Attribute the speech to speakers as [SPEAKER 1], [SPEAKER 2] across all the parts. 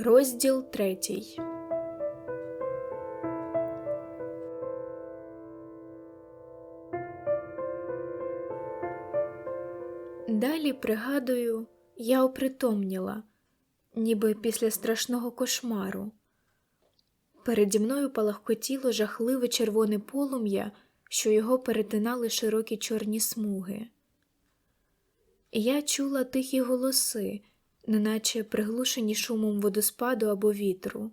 [SPEAKER 1] Розділ третій. Далі, пригадую, я опритомніла, ніби після страшного кошмару. Переді мною палахкотіло жахливе червоне полум'я, що його перетинали широкі чорні смуги. Я чула тихі голоси, неначе приглушені шумом водоспаду або вітру.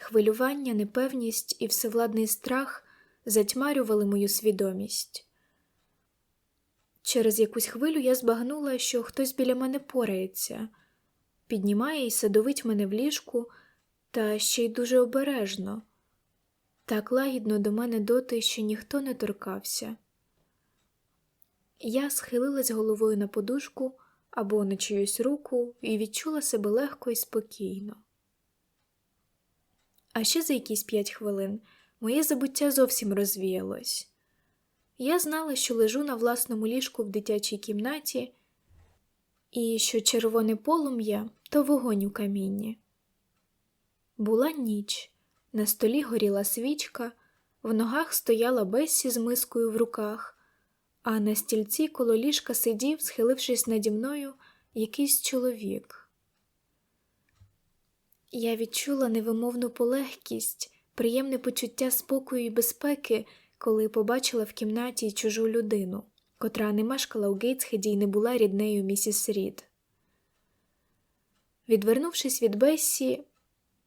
[SPEAKER 1] Хвилювання, непевність і всевладний страх затьмарювали мою свідомість. Через якусь хвилю я збагнула, що хтось біля мене порається, піднімає і садовить мене в ліжку, та ще й дуже обережно, так лагідно до мене доти, що ніхто не торкався. Я схилилась головою на подушку або на чиюсь руку і відчула себе легко і спокійно. А ще за якісь п'ять хвилин моє забуття зовсім розвіялось. Я знала, що лежу на власному ліжку в дитячій кімнаті, і що червоне полум'я то вогонь у камінні. Була ніч, на столі горіла свічка, в ногах стояла Бессі з мискою в руках, а на стільці коло ліжка сидів, схилившись наді мною, якийсь чоловік. Я відчула невимовну полегкість, приємне почуття спокою і безпеки, коли побачила в кімнаті чужу людину, котра не мешкала у Гейтсхеді і не була ріднею місіс Рід. Відвернувшись від Бессі,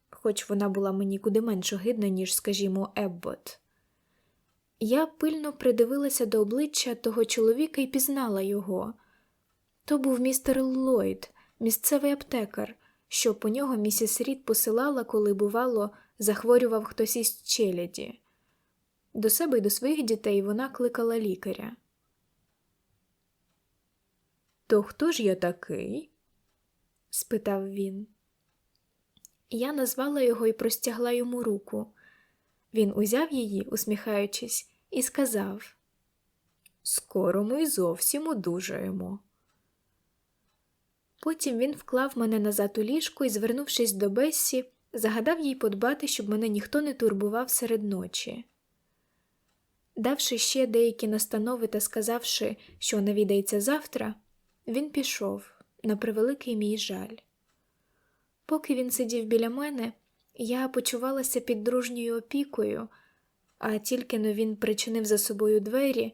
[SPEAKER 1] хоч вона була мені куди менш огидна, ніж, скажімо, Еббот, я пильно придивилася до обличчя того чоловіка і пізнала його. То був містер Ллойд, місцевий аптекар, що по нього місіс Рід посилала, коли, бувало, захворював хтось із челяді. До себе й до своїх дітей вона кликала лікаря. То хто ж я такий? спитав він. Я назвала його і простягла йому руку. Він узяв її, усміхаючись, і сказав Скоро ми зовсім одужаємо. Потім він вклав мене назад у ліжко і, звернувшись до Бессі, загадав їй подбати, щоб мене ніхто не турбував серед ночі. Давши ще деякі настанови та сказавши, що навідається завтра, він пішов, на превеликий мій жаль. Поки він сидів біля мене, я почувалася під дружньою опікою, а тільки но він причинив за собою двері,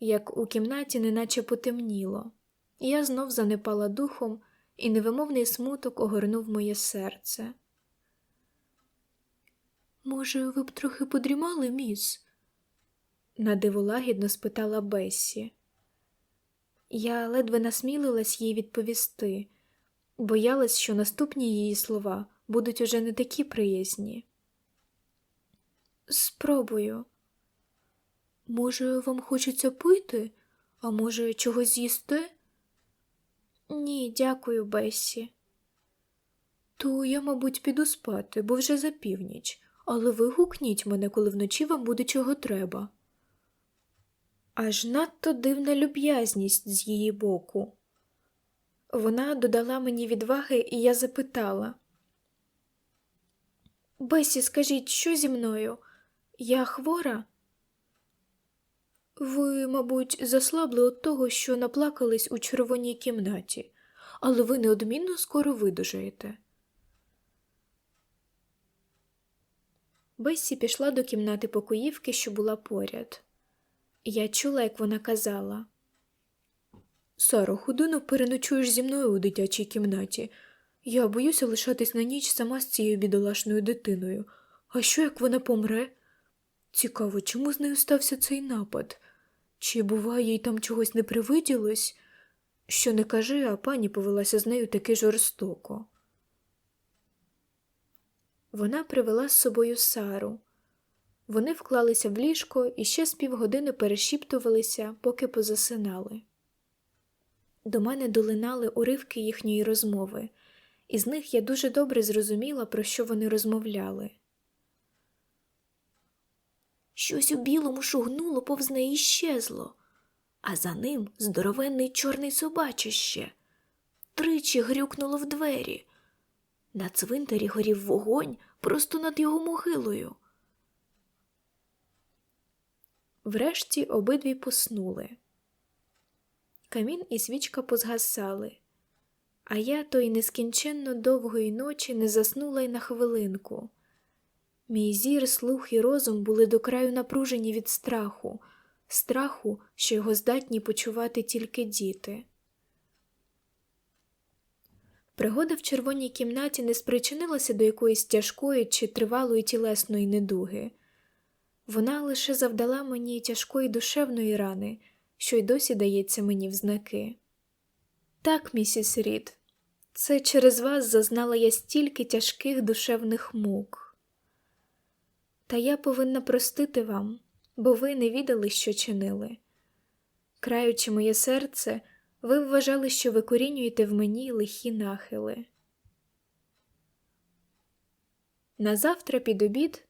[SPEAKER 1] як у кімнаті неначе потемніло, і я знов занепала духом, і невимовний смуток огорнув моє серце. Може, ви б трохи подрімали, міс? надиво лагідно спитала Бессі. Я ледве насмілилась їй відповісти, боялась, що наступні її слова будуть уже не такі приязні. Спробую. Може, вам хочеться пити, а може, чогось з'їсти? Ні, дякую, Бесі. То я, мабуть, піду спати, бо вже за північ, але ви гукніть мене, коли вночі вам буде чого треба. Аж надто дивна люб'язність з її боку. Вона додала мені відваги, і я запитала. Бесі, скажіть, що зі мною? Я хвора? Ви, мабуть, заслабли від того, що наплакались у червоній кімнаті, але ви неодмінно скоро видужаєте. Бесі пішла до кімнати покоївки, що була поряд. Я чула, як вона казала Саро, худину переночуєш зі мною у дитячій кімнаті. Я боюся лишатись на ніч сама з цією бідолашною дитиною. А що як вона помре? Цікаво, чому з нею стався цей напад? Чи, буває, їй там чогось не привиділось? Що не кажи, а пані повелася з нею таки жорстоко. Вона привела з собою Сару. Вони вклалися в ліжко і ще з півгодини перешіптувалися, поки позасинали. До мене долинали уривки їхньої розмови, і з них я дуже добре зрозуміла, про що вони розмовляли. Щось у білому шугнуло повз неї щезло, а за ним здоровенний чорний собачище. Тричі грюкнуло в двері. На цвинтарі горів вогонь просто над його могилою. Врешті обидві поснули. Камін і свічка позгасали, а я тої нескінченно довгої ночі не заснула й на хвилинку. Мій зір, слух і розум були до краю напружені від страху, страху, що його здатні почувати тільки діти. Пригода в червоній кімнаті не спричинилася до якоїсь тяжкої чи тривалої тілесної недуги. Вона лише завдала мені тяжкої душевної рани, що й досі дається мені в знаки. Так, місіс Рід, це через вас зазнала я стільки тяжких душевних мук. Та я повинна простити вам, бо ви не відали, що чинили. Краючи моє серце, ви вважали, що викорінюєте в мені лихі нахили. Назавтра під обід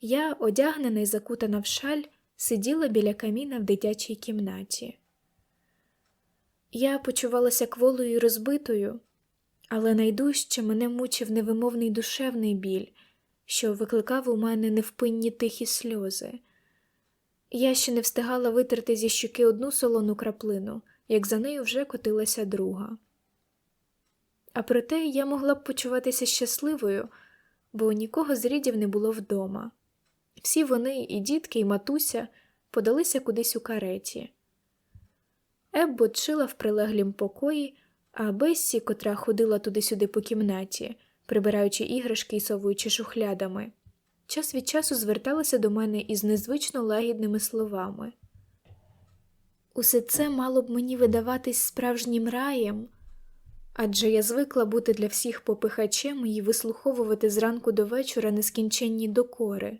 [SPEAKER 1] я, одягнена й закутана в шаль, сиділа біля каміна в дитячій кімнаті. Я почувалася кволою і розбитою, але найдужче мене мучив невимовний душевний біль, що викликав у мене невпинні тихі сльози. Я ще не встигала витерти зі щуки одну солону краплину, як за нею вже котилася друга. А проте я могла б почуватися щасливою, бо нікого з рідів не було вдома. Всі вони, і дітки, і матуся, подалися кудись у кареті. Еббо чила в прилеглім покої, а Бессі, котра ходила туди-сюди по кімнаті, прибираючи іграшки і совуючи шухлядами, час від часу зверталася до мене із незвично лагідними словами. Усе це мало б мені видаватись справжнім раєм, адже я звикла бути для всіх попихачем і вислуховувати зранку до вечора нескінченні докори.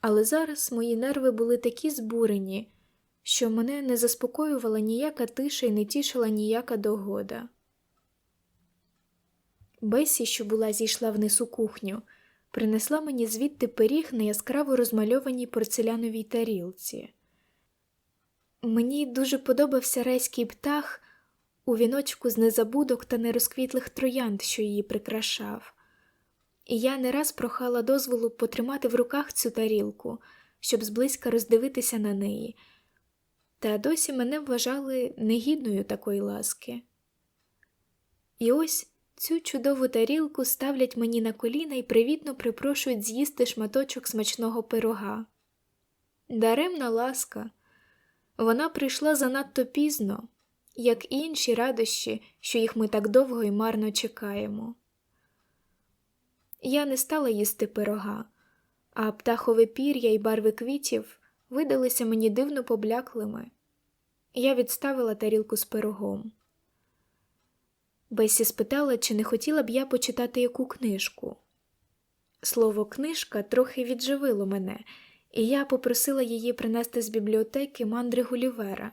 [SPEAKER 1] Але зараз мої нерви були такі збурені, що мене не заспокоювала ніяка тиша і не тішила ніяка догода. Бесі, що була зійшла вниз у кухню, принесла мені звідти пиріг на яскраво розмальованій порцеляновій тарілці. Мені дуже подобався райський птах у віночку з незабудок та нерозквітлих троянд, що її прикрашав, і я не раз прохала дозволу потримати в руках цю тарілку, щоб зблизька роздивитися на неї, та досі мене вважали негідною такої ласки. І ось цю чудову тарілку ставлять мені на коліна і привітно припрошують з'їсти шматочок смачного пирога. Даремна ласка. Вона прийшла занадто пізно, як і інші радощі, що їх ми так довго і марно чекаємо. Я не стала їсти пирога, а птахове пір'я і барви квітів видалися мені дивно побляклими. Я відставила тарілку з пирогом. Бесі спитала, чи не хотіла б я почитати яку книжку. Слово книжка трохи відживило мене і я попросила її принести з бібліотеки мандри Гулівера.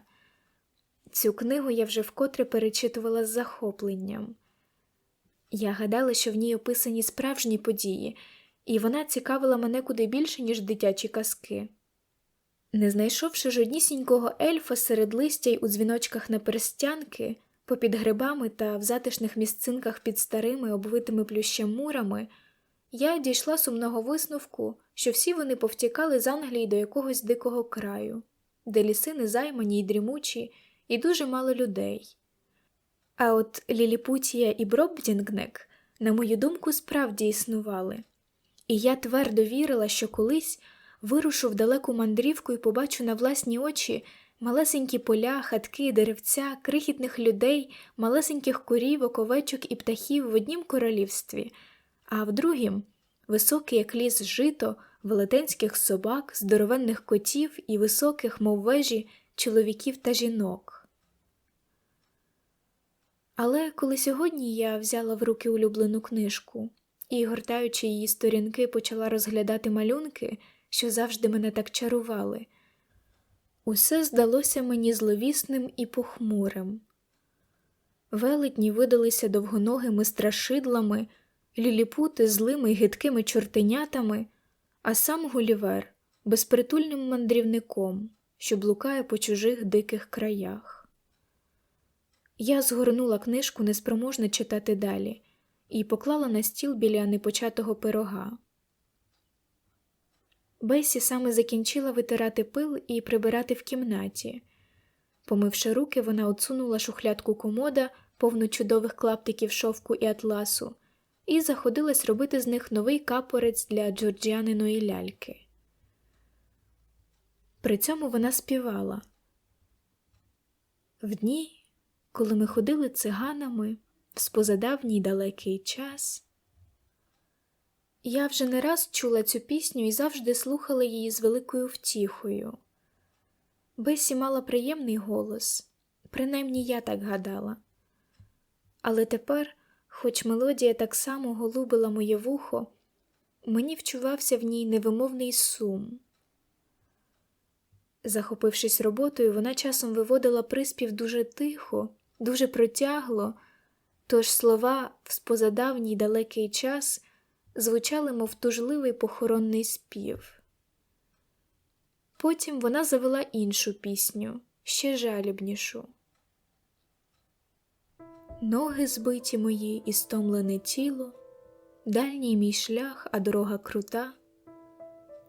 [SPEAKER 1] Цю книгу я вже вкотре перечитувала з захопленням. Я гадала, що в ній описані справжні події, і вона цікавила мене куди більше, ніж дитячі казки. Не знайшовши жоднісінького ельфа серед листя й у дзвіночках на перстянки, попід грибами та в затишних місцинках під старими обвитими плющем мурами я дійшла сумного висновку, що всі вони повтікали з Англії до якогось дикого краю, де ліси незаймані й дрімучі, і дуже мало людей. А от Ліліпутія і Бробдінгнек, на мою думку, справді існували, і я твердо вірила, що колись вирушу в далеку мандрівку і побачу на власні очі малесенькі поля, хатки, деревця, крихітних людей, малесеньких корівок, овечок і птахів в однім королівстві а в другім високий, як ліс жито, велетенських собак, здоровенних котів і високих, мов вежі, чоловіків та жінок. Але коли сьогодні я взяла в руки улюблену книжку і, гортаючи її сторінки, почала розглядати малюнки, що завжди мене так чарували, усе здалося мені зловісним і похмурим. Велетні видалися довгоногими страшидлами ліліпути злими й гидкими чортенятами, а сам Гулівер безпритульним мандрівником, що блукає по чужих диких краях. Я згорнула книжку, неспроможна читати далі, і поклала на стіл біля непочатого пирога. Бесі саме закінчила витирати пил і прибирати в кімнаті. Помивши руки, вона отсунула шухлядку комода, повну чудових клаптиків шовку і атласу, і заходилась робити з них новий капорець для Джорджіаниної ляльки. При цьому вона співала. В дні, коли ми ходили циганами в спозадавній далекий час. Я вже не раз чула цю пісню і завжди слухала її з великою втіхою. Бесі мала приємний голос, принаймні я так гадала. Але тепер, хоч мелодія так само голубила моє вухо, мені вчувався в ній невимовний сум. Захопившись роботою, вона часом виводила приспів дуже тихо, дуже протягло, тож слова в спозадавній далекий час звучали, мов тужливий похоронний спів. Потім вона завела іншу пісню, ще жалібнішу. Ноги збиті мої і стомлене тіло, дальній мій шлях, а дорога крута.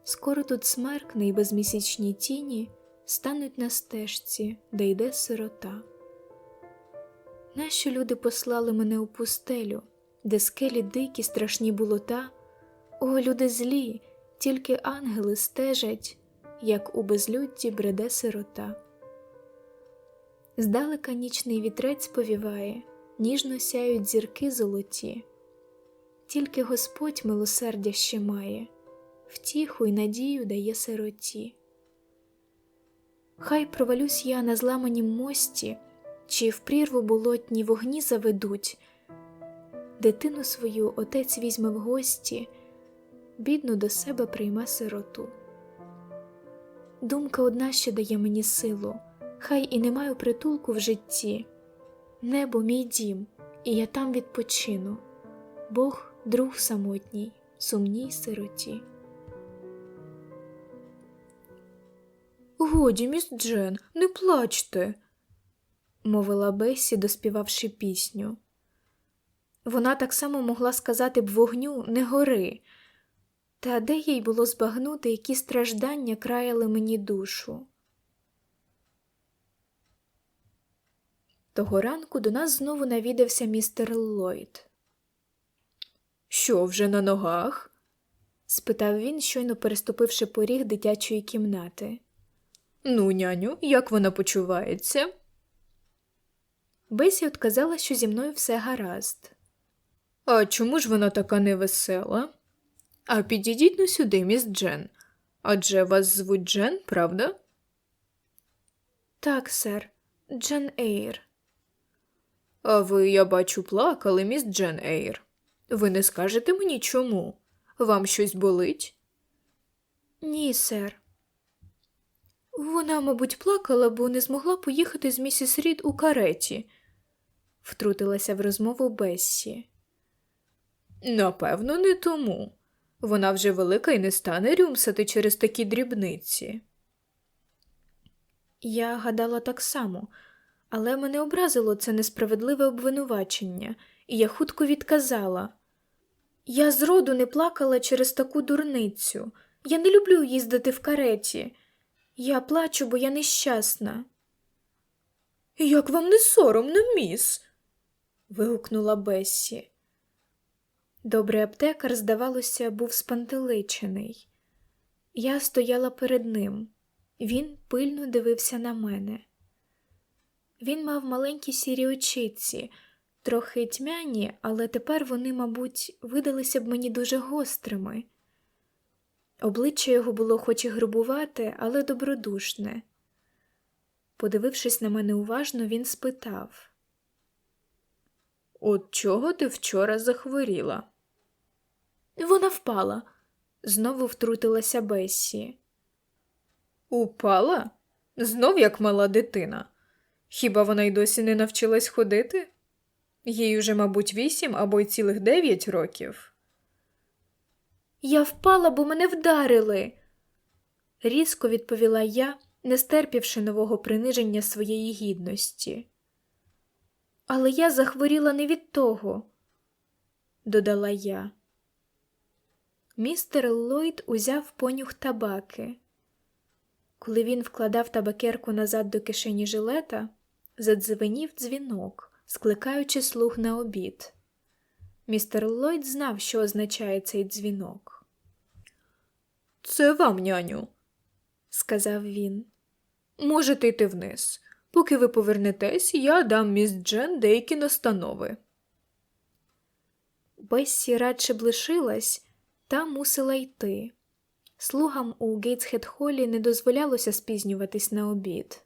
[SPEAKER 1] Скоро тут смеркне й безмісячні тіні стануть на стежці, де йде сирота. Нащо люди послали мене у пустелю, де скелі дикі, страшні болота? О, люди злі, тільки ангели стежать, як у безлюдді бреде сирота. Здалека нічний вітрець повіває, ніжно сяють зірки золоті, тільки Господь милосердя ще має, втіху й надію дає сироті. Хай провалюсь я на зламанім мості, чи в прірву болотні вогні заведуть, дитину свою отець візьме в гості, бідну до себе прийме сироту. Думка одна ще дає мені силу, хай і не маю притулку в житті. Небо мій дім, і я там відпочину, Бог друг самотній, сумній сироті. Годі, міс Джен, не плачте, мовила Бесі, доспівавши пісню. Вона так само могла сказати б вогню не гори, та де їй було збагнути, які страждання краяли мені душу. Того ранку до нас знову навідався містер Ллойд. Що вже на ногах? спитав він, щойно переступивши поріг дитячої кімнати. Ну, няню, як вона почувається? Бесі отказала, що зі мною все гаразд. А чому ж вона така невесела? А підійдіть ну сюди, міс Джен. Адже вас звуть Джен, правда? Так, сер, Джен Ейр. А ви, я бачу, плакали, міс Джен Ейр. Ви не скажете мені чому? Вам щось болить? Ні, сер. Вона, мабуть, плакала, бо не змогла поїхати з місіс Рід у кареті, втрутилася в розмову Бессі. Напевно, не тому. Вона вже велика і не стане рюмсати через такі дрібниці. Я гадала так само, але мене образило це несправедливе обвинувачення, і я хутко відказала. Я зроду не плакала через таку дурницю. Я не люблю їздити в кареті. Я плачу, бо я нещасна. Як вам не соромно, міс? вигукнула Бессі. Добрий аптекар, здавалося, був спантеличений. Я стояла перед ним. Він пильно дивився на мене. Він мав маленькі сірі очиці, трохи тьмяні, але тепер вони, мабуть, видалися б мені дуже гострими. Обличчя його було хоч і грубувате, але добродушне. Подивившись на мене уважно, він спитав От чого ти вчора захворіла? Вона впала, знову втрутилася Бессі. Упала? Знов як мала дитина. Хіба вона й досі не навчилась ходити? Їй уже, мабуть, вісім або й цілих дев'ять років. Я впала, бо мене вдарили, різко відповіла я, не стерпівши нового приниження своєї гідності. Але я захворіла не від того. додала я. Містер Ллойд узяв понюх табаки. Коли він вкладав табакерку назад до кишені жилета, задзвенів дзвінок, скликаючи слуг на обід. Містер Ллойд знав, що означає цей дзвінок. Це вам, няню, сказав він. Можете йти вниз. Поки ви повернетесь, я дам міс Джен деякі настанови. Бессі радше б лишилась, та мусила йти. Слугам у Гейтсхед-холі не дозволялося спізнюватись на обід.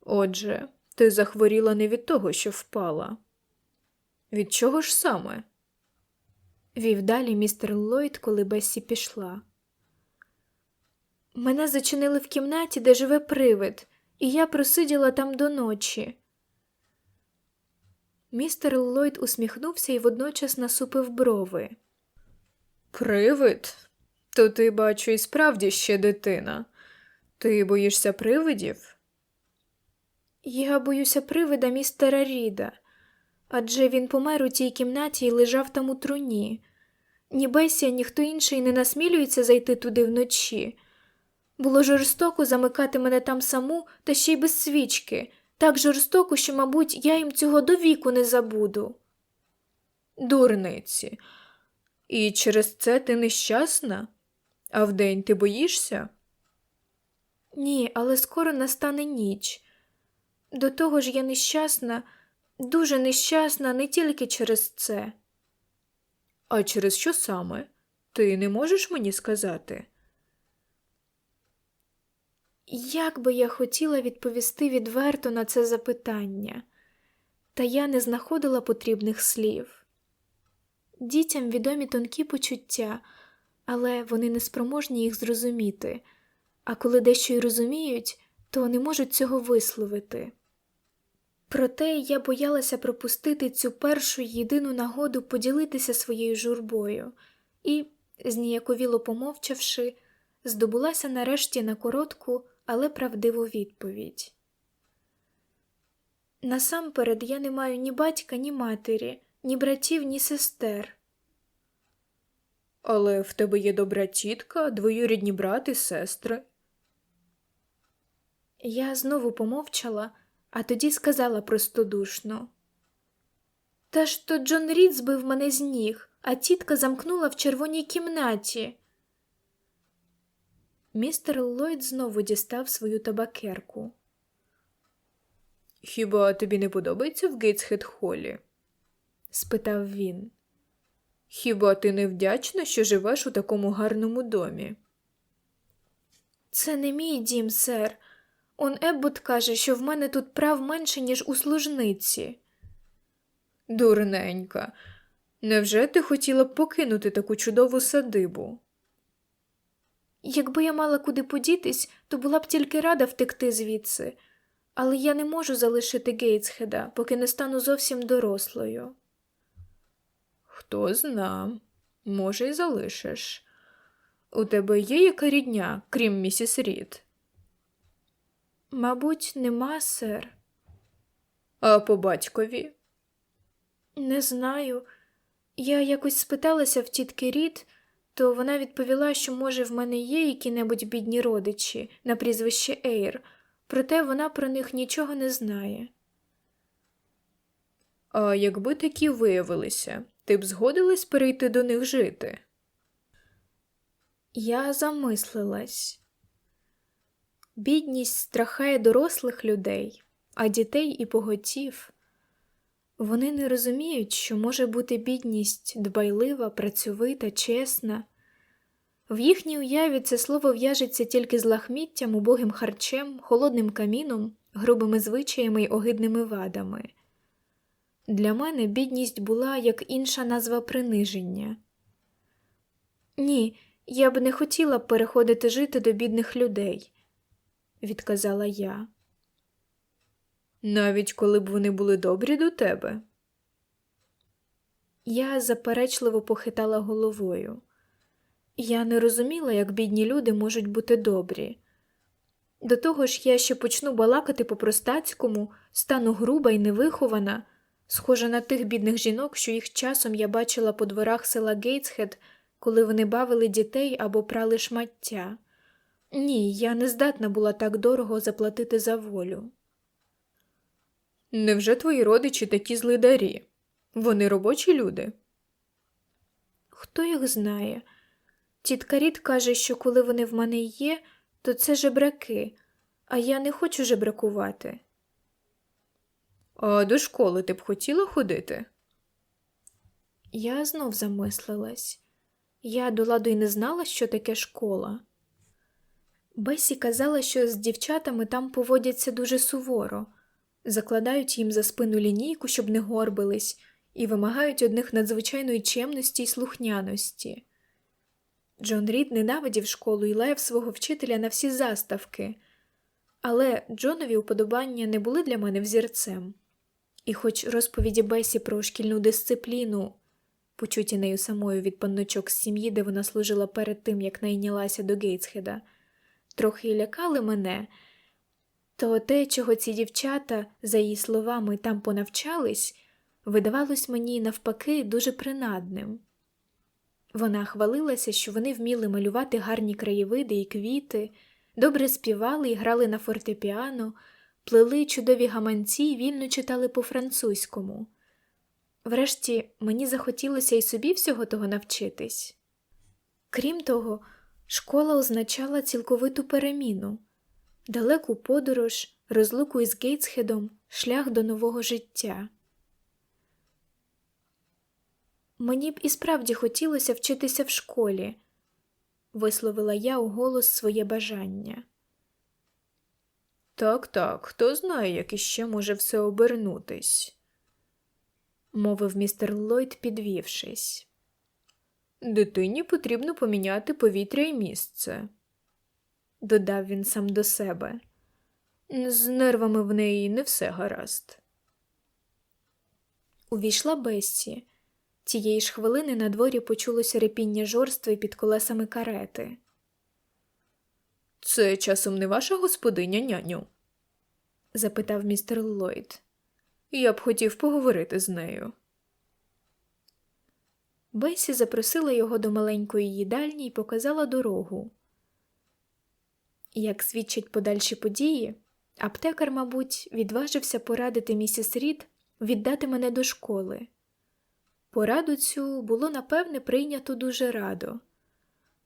[SPEAKER 1] Отже, ти захворіла не від того, що впала. Від чого ж саме? Вів далі містер Ллойд, коли Бессі пішла. Мене зачинили в кімнаті, де живе привид, і я просиділа там до ночі. Містер Ллойд усміхнувся і водночас насупив брови. Привид? То ти, бачу, і справді ще дитина. Ти боїшся привидів? Я боюся привида містера Ріда, адже він помер у тій кімнаті і лежав там у труні. Ні Бесі, ні хто інший не насмілюється зайти туди вночі. Було жорстоко замикати мене там саму та ще й без свічки, так жорстоко, що, мабуть, я їм цього до віку не забуду. Дурниці. І через це ти нещасна? А вдень ти боїшся? Ні, але скоро настане ніч. До того ж я нещасна, дуже нещасна не тільки через це. А через що саме? Ти не можеш мені сказати? Як би я хотіла відповісти відверто на це запитання, та я не знаходила потрібних слів. Дітям відомі тонкі почуття, але вони не спроможні їх зрозуміти, а коли дещо й розуміють, то не можуть цього висловити. Проте я боялася пропустити цю першу єдину нагоду поділитися своєю журбою і, зніяковіло помовчавши, здобулася нарешті на коротку, але правдиву відповідь. Насамперед я не маю ні батька, ні матері, ні братів, ні сестер. Але в тебе є добра тітка, двоюрідні брати і сестри. Я знову помовчала, а тоді сказала простодушно. Та ж то Джон Рід збив мене з ніг, а тітка замкнула в червоній кімнаті. Містер Ллойд знову дістав свою табакерку. Хіба тобі не подобається в Гейтсхед-холі? спитав він. Хіба ти не вдячна, що живеш у такому гарному домі? Це не мій дім, сер. Он Еббот каже, що в мене тут прав менше, ніж у служниці. Дурненька, невже ти хотіла б покинути таку чудову садибу? Якби я мала куди подітись, то була б тільки рада втекти звідси, але я не можу залишити Гейтсхеда, поки не стану зовсім дорослою. Хто зна, може, й залишиш. У тебе є яка рідня, крім місіс Рід? Мабуть, нема, сер. А по батькові? Не знаю. Я якось спиталася в тітки Рід, то вона відповіла, що, може, в мене є які-небудь бідні родичі на прізвище Ейр, проте вона про них нічого не знає. А якби такі виявилися, ти б згодилась перейти до них жити? Я замислилась. Бідність страхає дорослих людей, а дітей і поготів. Вони не розуміють, що може бути бідність дбайлива, працьовита, чесна. В їхній уяві це слово в'яжеться тільки з лахміттям, убогим харчем, холодним каміном, грубими звичаями й огидними вадами. Для мене бідність була як інша назва приниження. Ні, я б не хотіла переходити жити до бідних людей, відказала я. Навіть коли б вони були добрі до тебе. Я заперечливо похитала головою. Я не розуміла, як бідні люди можуть бути добрі. До того ж, я ще почну балакати по простацькому, стану груба і невихована, схожа на тих бідних жінок, що їх часом я бачила по дворах села Гейтсхед, коли вони бавили дітей або прали шмаття. Ні, я не здатна була так дорого заплатити за волю. Невже твої родичі такі злидарі? Вони робочі люди? Хто їх знає? Тітка Рід каже, що коли вони в мене є, то це жебраки, а я не хочу жебракувати. А до школи ти б хотіла ходити? Я знов замислилась. Я до ладу й не знала, що таке школа. Бесі казала, що з дівчатами там поводяться дуже суворо, закладають їм за спину лінійку, щоб не горбились, і вимагають одних надзвичайної чемності й слухняності. Джон Рід ненавидів школу і лаяв свого вчителя на всі заставки, але Джонові уподобання не були для мене взірцем. І хоч розповіді Бесі про шкільну дисципліну, почуті нею самою від панночок з сім'ї, де вона служила перед тим, як найнялася до Гейтсхеда, трохи лякали мене, то те, чого ці дівчата, за її словами, там понавчались, видавалось мені навпаки дуже принадним. Вона хвалилася, що вони вміли малювати гарні краєвиди і квіти, добре співали і грали на фортепіано, плели чудові гаманці і вільно читали по-французькому. Врешті мені захотілося і собі всього того навчитись. Крім того, школа означала цілковиту переміну, далеку подорож, розлуку із Гейтсхедом, шлях до нового життя. Мені б і справді хотілося вчитися в школі, висловила я у голос своє бажання. Так, так, хто знає, як іще може все обернутись, мовив містер Ллойд, підвівшись. Дитині потрібно поміняти повітря і місце, додав він сам до себе. З нервами в неї не все гаразд. Увійшла Бессі. Тієї ж хвилини на дворі почулося репіння жорстви під колесами карети. Це часом не ваша господиня, няню? запитав містер Ллойд. Я б хотів поговорити з нею. Бесі запросила його до маленької їдальні і показала дорогу. Як свідчать подальші події, аптекар, мабуть, відважився порадити місіс Рід віддати мене до школи. Пораду цю було напевне прийнято дуже радо,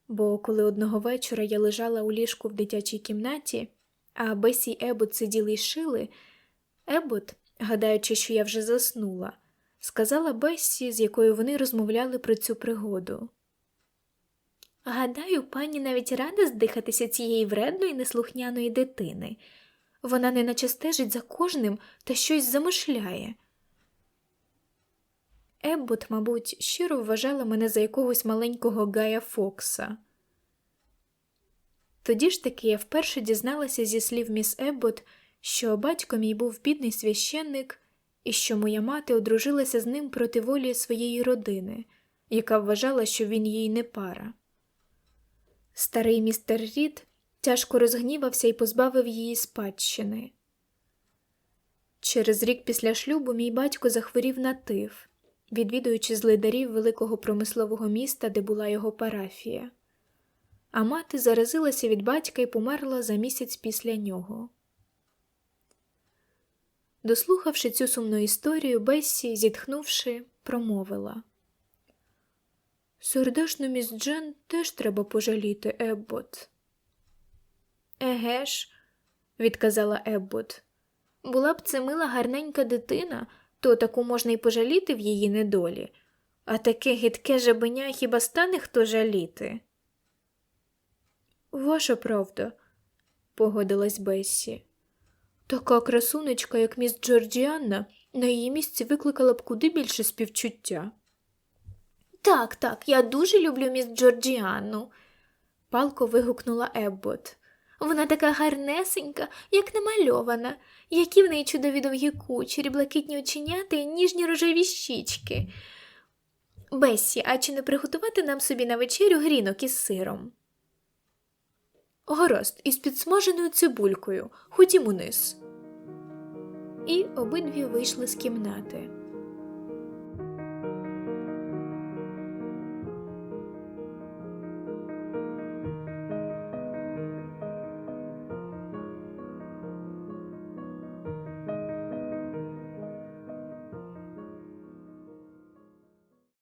[SPEAKER 1] бо коли одного вечора я лежала у ліжку в дитячій кімнаті, а Бесі й Ебот сиділи й шили, Ебот, гадаючи, що я вже заснула, сказала Бесі, з якою вони розмовляли про цю пригоду. Гадаю, пані навіть рада здихатися цієї вредної неслухняної дитини. Вона неначе стежить за кожним та щось замишляє. Еббот, мабуть, щиро вважала мене за якогось маленького Гая Фокса. Тоді ж таки я вперше дізналася зі слів міс Еббот, що батько мій був бідний священник і що моя мати одружилася з ним проти волі своєї родини, яка вважала, що він їй не пара. Старий містер Рід тяжко розгнівався і позбавив її спадщини. Через рік після шлюбу мій батько захворів на тиф відвідуючи злидарів великого промислового міста, де була його парафія. А мати заразилася від батька і померла за місяць після нього. Дослухавши цю сумну історію, Бессі, зітхнувши, промовила Сердешну міс Джен теж треба пожаліти, Еббот. Еге ж, відказала Еббот. Була б це мила гарненька дитина, то таку можна й пожаліти в її недолі, а таке гидке жабеня хіба стане хто жаліти? Ваша правда, погодилась Бессі. Така красунечка, як міс Джорджіанна, на її місці викликала б куди більше співчуття. Так, так, я дуже люблю міс Джорджіанну, палко вигукнула Еббот. Вона така гарнесенька, як намальована, які в неї чудові довгі кучері, блакитні оченята і ніжні рожеві щічки. Бесі, а чи не приготувати нам собі на вечерю грінок із сиром? Гаразд, із підсмаженою цибулькою. Ходім униз. І обидві вийшли з кімнати.